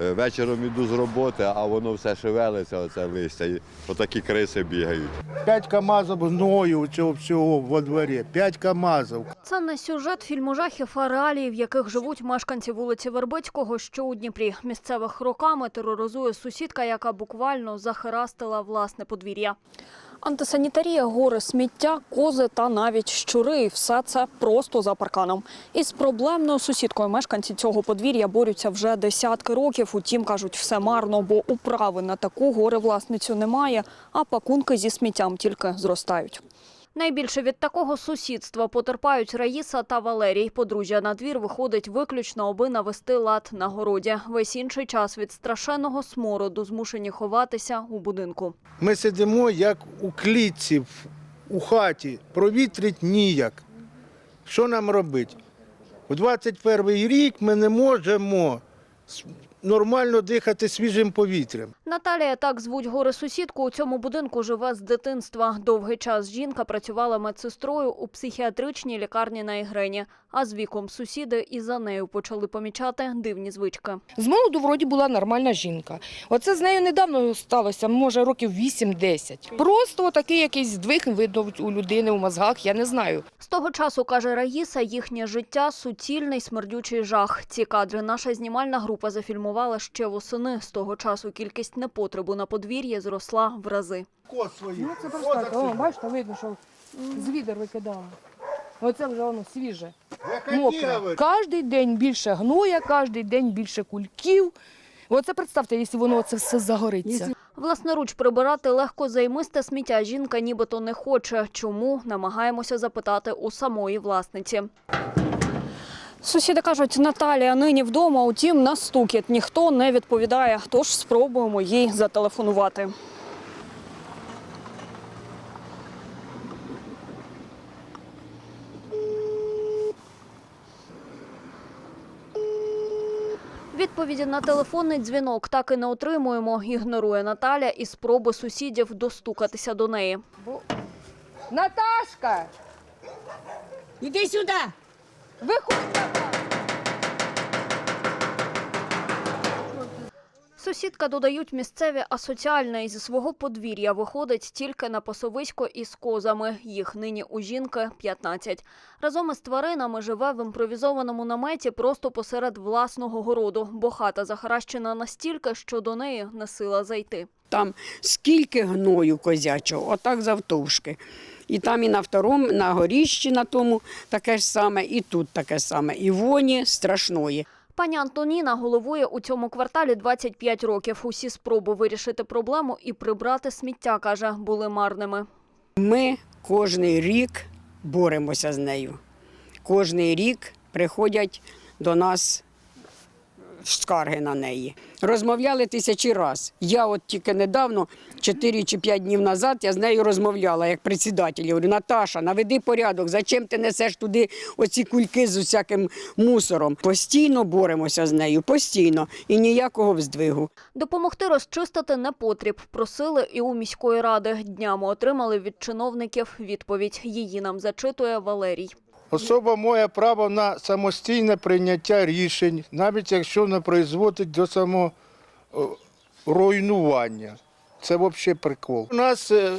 Е, Вечором іду з роботи, а воно все шевелиться, оце листя. І отакі криси бігають. П'ять КАМАЗів гною цього всього во дворі. П'ять КАМАЗів. Це не сюжет фільму жахів, а реалії, в яких живуть мешканці вулиці Вербицького, що у Дніпрі. Місцевих роками тероризує сусідка, яка буквально захарастила власне подвір'я. Антисанітарія, гори сміття, кози та навіть щури. Все це просто за парканом. Із проблемною сусідкою мешканці цього подвір'я борються вже десятки років. Утім, кажуть, все марно, бо управи на таку горе власницю немає, а пакунки зі сміттям тільки зростають. Найбільше від такого сусідства потерпають Раїса та Валерій. Подружжя на двір виходить виключно, аби навести лад на городі. Весь інший час від страшенного смороду змушені ховатися у будинку. Ми сидимо як у клітці, у хаті, провітрить ніяк. Що нам робити? У 21 рік ми не можемо нормально дихати свіжим повітрям. Наталія, так звуть горе сусідку, у цьому будинку живе з дитинства. Довгий час жінка працювала медсестрою у психіатричній лікарні на Ігрені. А з віком сусіди і за нею почали помічати дивні звички. З молоду вроді була нормальна жінка. Оце з нею недавно сталося, може років 8-10. Просто такий якийсь здвиг видно у людини в мозгах, я не знаю. З того часу, каже Раїса, їхнє життя суцільний смердючий жах. Ці кадри наша знімальна група зафільмувала ще восени. З того часу кількість непотребу на подвір'ї зросла в рази. Кот свої. Ну це просто так, о, бачите, видно, що з відер викидали. Оце вже воно свіже. Мокре. Кожен день більше гноя, кожен день більше кульків. Оце представте, якщо воно це все загориться. Власноруч прибирати легко займисте сміття жінка нібито не хоче. Чому намагаємося запитати у самої власниці. Сусіди кажуть, Наталія нині вдома, утім на стукіт ніхто не відповідає, тож спробуємо їй зателефонувати. Відповіді на телефонний дзвінок так і не отримуємо. Ігнорує Наталя і спроби сусідів достукатися до неї. Наташка, Іди сюди. Виходь! Сусідка, додають місцеві, асоціальна і зі свого подвір'я виходить тільки на пасовисько із козами. Їх нині у жінки 15. Разом із тваринами живе в імпровізованому наметі просто посеред власного городу, бо хата захаращена настільки, що до неї не сила зайти. Там скільки гною козячого, отак завтовшки. І там і на второму, на горіщі на тому таке ж саме, і тут таке саме. І воні страшної. Пані Антоніна головує у цьому кварталі 25 років. Усі спроби вирішити проблему і прибрати сміття, каже, були марними. Ми кожний рік боремося з нею. Кожний рік приходять до нас скарги на неї. Розмовляли тисячі раз. Я от тільки недавно, 4 чи 5 днів назад, я з нею розмовляла як председатель. Я говорю, Наташа, наведи порядок, зачем ти несеш туди оці кульки з усяким мусором? Постійно боремося з нею, постійно, і ніякого вздвигу. Допомогти розчистити непотріб просили і у міської ради. Днями отримали від чиновників відповідь. Її нам зачитує Валерій. Особа має право на самостійне прийняття рішень, навіть якщо не призводить до саморуйнування. Це взагалі прикол. У нас е,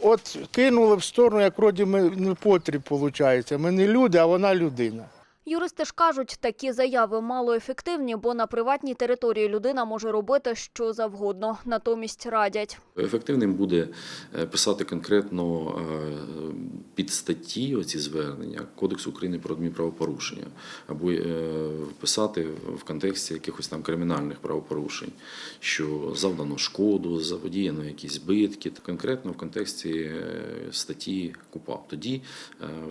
от кинули в сторону, як вроді ми не потріб, виходить. Ми не люди, а вона людина. Юристи ж кажуть, такі заяви малоефективні, бо на приватній території людина може робити що завгодно. Натомість радять. Ефективним буде е, писати конкретно е, під статті оці звернення Кодексу України про адмінправопорушення, або е, писати в контексті якихось там кримінальних правопорушень, що завдано шкоду, заподіяно якісь збитки, конкретно в контексті статті КУПАП. Тоді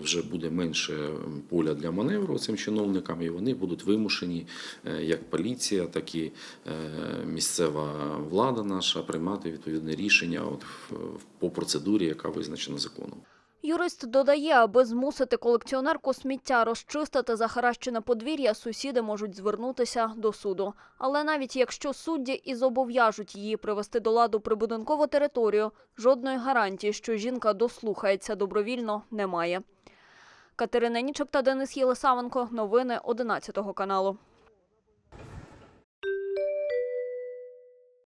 вже буде менше поля для маневру цим чиновникам, і вони будуть вимушені, е, як поліція, так і е, місцева влада наша приймати відповідне рішення от по процедурі, яка визначена законом. Юрист додає, аби змусити колекціонерку сміття розчистити захаращене подвір'я, сусіди можуть звернутися до суду. Але навіть якщо судді і зобов'яжуть її привести до ладу прибудинкову територію, жодної гарантії, що жінка дослухається добровільно, немає. Катерина Нічок та Денис Єлисавенко. Новини 11 каналу.